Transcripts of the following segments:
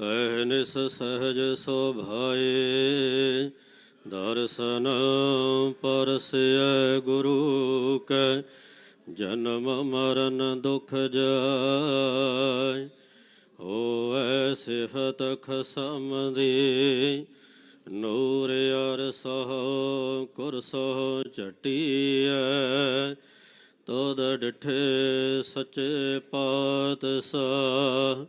ਅਹਨਿਸ ਸਹਜ ਸੋਭਾਏ, ਦਰਸ਼ਨ ਪਰਸੈ ਗੁਰੂ ਕੈ, ਜਨਮ ਮਰਨ ਦੁਖ ਜਾਇ ਹੋਐ ਸਿਫਤ ਖਸਮ ਦੀ ਨੂਰ ਅਰ ਸਹ ਕੁਰਸੋ ਚਟੀਐ ਤੋਦ ਡਿਠੇ ਸਚੇ ਪਾਤਸ਼ਾਹ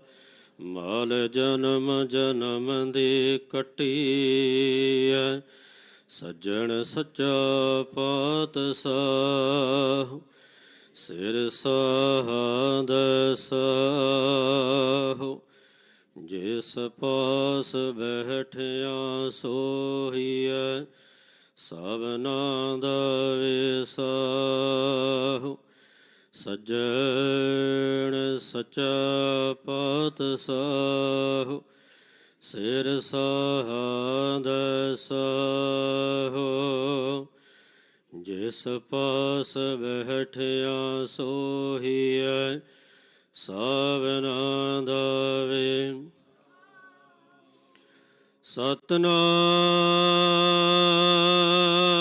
ਮਾਲ ਜਨਮ ਜਨਮ ਦੀ ਕਟੀਐ, ਸੱਜਣ ਸੱਚਾ ਪਾਤਸ਼ਾਹ, ਸਿਰ ਸਾਹਦ ਸਾਹੁ। ਜਿਸ ਪਾਸ ਬੈਠਿਆ ਸੋਹੀਐ ਸਭਨਾ ਦਾ ਵਿਸਾਹੁ ਸੱਜਣ ਸਚਾ ਪਾਤਸ਼ਾਹ ਸਿਰ ਸਾਹਦ ਸਾਹੁ। ਜਿਸ ਪਾਸ ਬੈਠਿਆ ਸੋਹੀਐ ਸਭਨਾ ਦਾ ਵੇ ਸਤਨਾਮ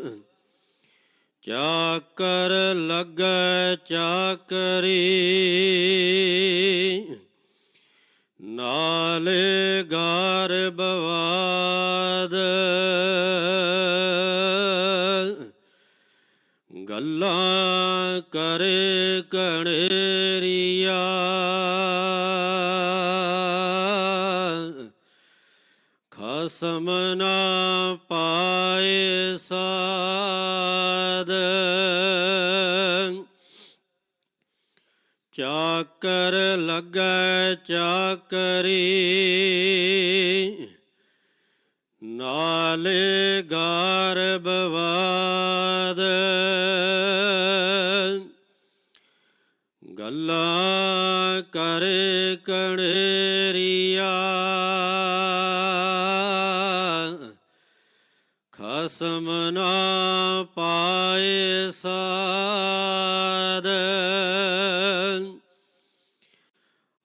ਚਾਕਰ ਲੱਗੈ ਚਾਕਰੀ ਨਾਲੇ ਗਾਰ ਬਵਾਦ। ਗੱਲਾਂ ਕਰੇ ਕਣੇਰੀਆ। ਖਸਮ ਨਾ ਪਾਏ ਸਾਦ ਚਾਕਰ ਲੱਗੈ ਚਾਕਰੀ ਨਾਲੇ ਗਾਰ ਬਵਾਦ। ਗੱਲਾਂ ਕਰੇ ਕਣੇਰੀਆ। ਖਸਮ ਨਾ ਪਾਏ ਸਾਦ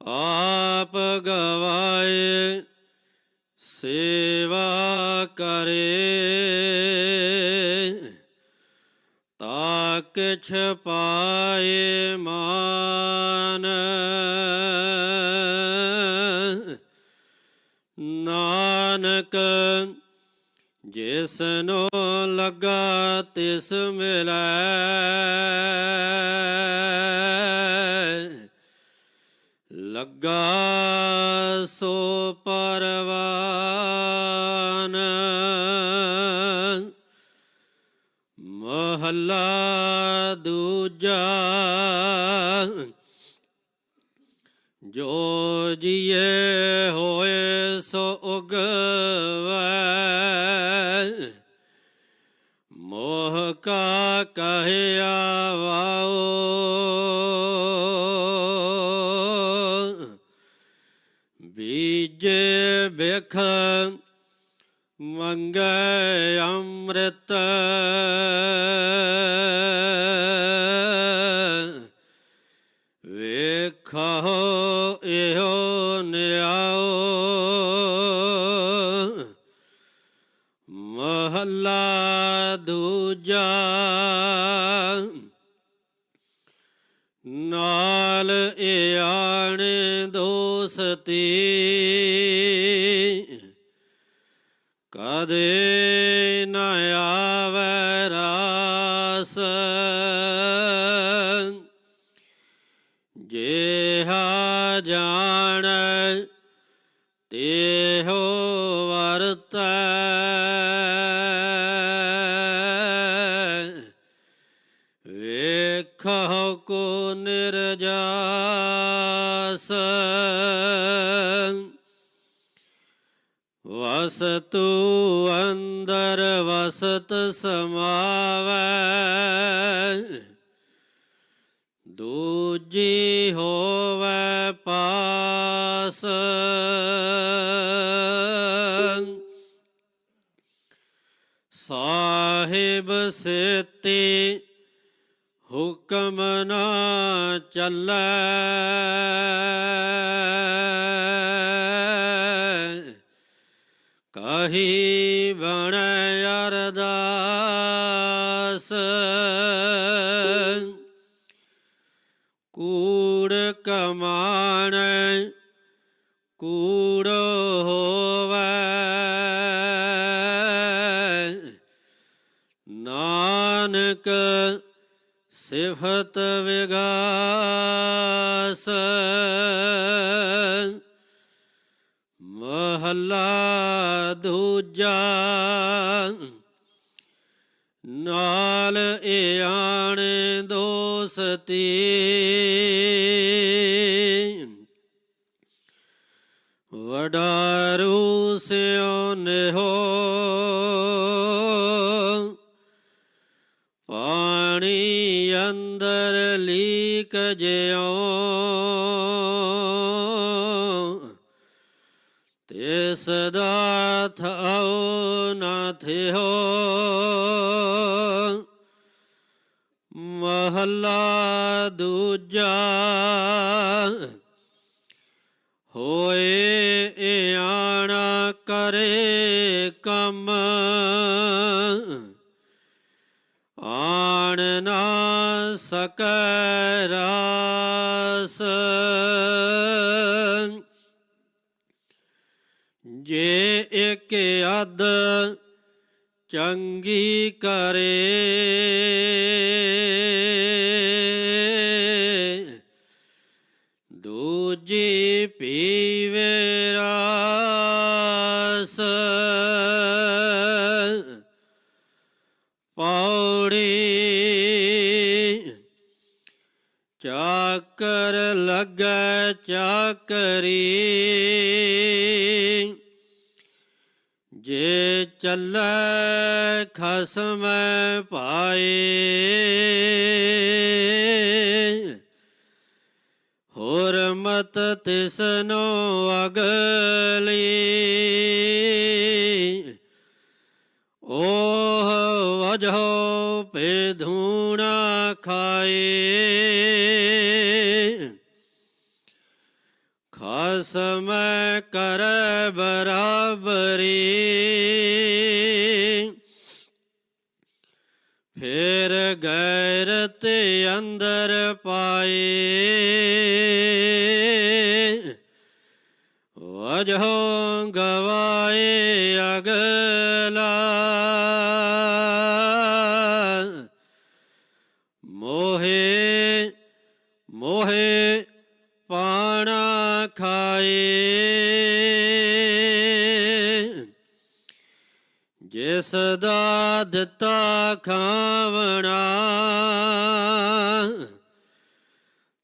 ਆਪ ਗਵਾਏ ਸੇਵਾ ਕਰੇ। ਤਾਕ ਛਪਾਏ ਮਾਨ। ਨਾਨਕ ਜਿਸਨੋ ਲਗਾ ਤਿਸ ਮਿਲੈ। ਲੱਗਾ ਸੋ ਪਰਵਾਨ। ਮਹੱਲਾ ਦੂਜਾ। ਜੋ ਜੀਏ ਹੋਏ ਸੋ ਉਗਵੈ ਮੋਹ ਕਾ ਕਹਿਆ ਵਾਓ ਬੀਜੇ ਬਿਖ ਮੰਗੈ ਅੰਮ੍ਰਿਤ। ਨਾਲ ਇਆਣੇ ਦੋਸਤੀ। ਕਦੇ ਨ ਆਵੈ ਰਾਸ। ਜਿਹਾ ਜਾਣ ਤੇਹੋ ਵਰਤੈ। ਨਿਰਜਾਸ ਵਸਤੂ ਅੰਦਰ ਵਸਤ ਸਮਾਵੈ ਦੂਜੀ ਹੋਵੈ ਪਾਸ। ਸਾਹਿਬ ਸੇਤੀ ਹੁਕਮ ਨਾ ਚੱਲੈ। ਕਹੀ ਬਣ ਸਿਫਤ ਵਿਗਾਸ। ਮਹੱਲਾ ਦੂਜਾ ਨਾਲ ਇਆਣ ਦੋਸਤੀ। ਵਡਾਰੂ ਸਿਉ ਨਿਹੋ ਪਾਣੀ ਲੀਕ ਜਿਉ। ਤਿਸ ਦਾ ਥਾਉ ਨਾ ਥਿਓ ਮਹੱਲਾ ਦੂਜਾ ਹੋਏ ਇਆਣਾ ਕਰੇ ਕੰਮ। ਸਕੈ ਰਾਸ ਜੇ ਇੱਕ ਅਦ ਚੰਗੀ ਕਰੇ ਕਰ ਲੱਗੈ ਚਾਕਰੀ। ਜੇ ਚੱਲੈ ਖਸਮ ਪਾਏ ਹੋਰ ਮਤ ਤਿਸਨੋ ਅਗਲੀ। ਓਹ ਵਜੋ ਪੇ ਧੂਣਾ ਖਾਏ। ਖਸਮ ਕਰ ਬਰਾਬਰੀ। ਫਿਰ ਗੈਰਤ ਅੰਦਰ ਪਾਏ। ਵਜੋ ਗਵਾਏ ਅਗਲਾ। ਮੋਹੇ ਮੋਹੇ ਪਾਣਾ ਖਾਏ। ਜਿਸ ਦਾ ਦਿੱਤਾ ਖਾਵਣਾ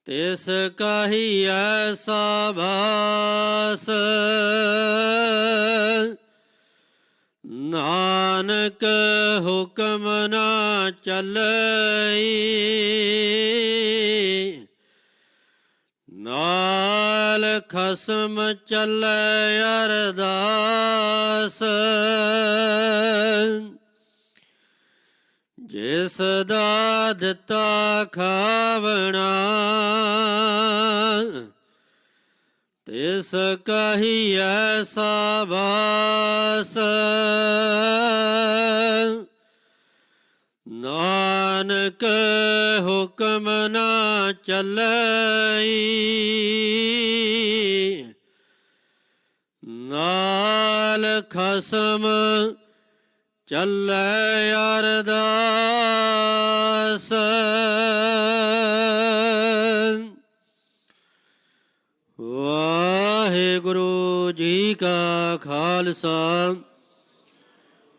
ਤਿਸ ਕਾਹੀ ਐਸਾ ਬਾਸ ਨਾਨਕ ਹੁਕਮ ਨਾ ਚੱਲਈ। ਨਾਲ ਖਸਮ ਚੱਲੈ ਅਰਦਾਸ। ਜਿਸ ਦਾ ਦਿੱਤਾ ਖਾਵਣਾ ਤਿਸ ਕਹੀ ਐਸਾ ਬਾਸ ਨਾਨਕ ਹੁਕਮ ਨਾ ਚੱਲਈ। ਨਾਲ ਖਸਮ ਚੱਲੈ ਅਰਦਾਸ। ਵਾਹਿਗੁਰੂ ਜੀ ਕਾ ਖਾਲਸਾ।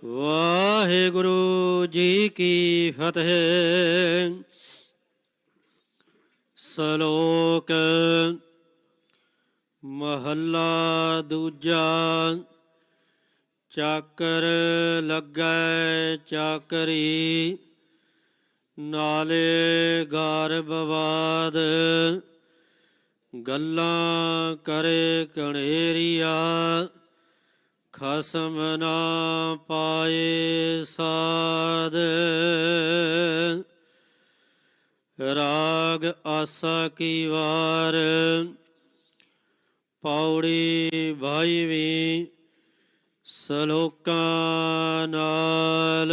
ਵਾਹਿਗੁਰੂ ਜੀ ਕੀ ਫਤਿਹ। ਸ਼ਲੋਕ ਮਹੱਲਾ ਦੂਜਾ, ਚਾਕਰ ਲੱਗੈ ਚਾਕਰੀ, ਨਾਲੇ ਗਾਰ ਗੱਲਾਂ ਕਰੇ ਕਣੇਰੀਆ। ਖਸਮ ਨਾ ਪਾਏ ਸਾਧ। ਰਾਗ ਆਸਾ ਕੀ ਵਾਰ ਪੌੜੀ ਬਾਈਵੀਂ ਸ਼ਲੋਕਾਂ ਨਾਲ।